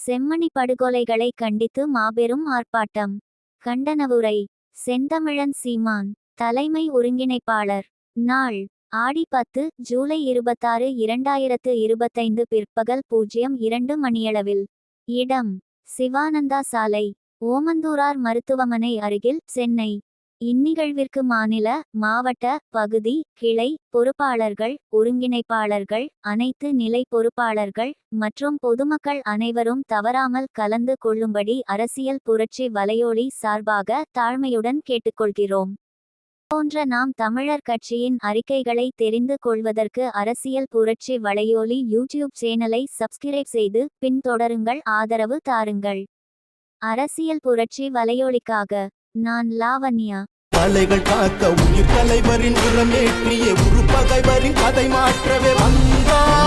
செம்மணி படுகொலைகளை கண்டித்து மாபெரும் ஆர்ப்பாட்டம். கண்டனவுரை செந்தமிழன் சீமான் தலைமை ஒருங்கிணைப்பாளர். நாள் ஆடி பத்து ஜூலை இருபத்தாறு இரண்டாயிரத்து இருபத்தைந்து பிற்பகல் பூஜ்ஜியம் இரண்டு மணியளவில். இடம் சிவானந்தா சாலை ஓமந்தூரார் மருத்துவமனை அருகில் சென்னை. இந்நிகழ்விற்கு மாநில மாவட்ட பகுதி கிளை பொறுப்பாளர்கள் ஒருங்கிணைப்பாளர்கள் அனைத்து நிலை பொறுப்பாளர்கள் மற்றும் பொதுமக்கள் அனைவரும் தவறாமல் கலந்து கொள்ளும்படி அரசியல் புரட்சி வலையொலி சார்பாக தாழ்மையுடன் கேட்டுக்கொள்கிறோம். போன்ற நாம் தமிழர் கட்சியின் அறிக்கைகளை தெரிந்து கொள்வதற்கு அரசியல் புரட்சி வலையொலி யூடியூப் சேனலை சப்ஸ்கிரைப் செய்து பின்தொடருங்கள் ஆதரவு தாருங்கள். அரசியல் புரட்சி வலையொலிக்காக நான் லாவண்யா. தலைகள் காக்க உயிர் தலைவரின் உரமேற்றிய உரு பகைவரின் கதை மாற்றவே வந்தான்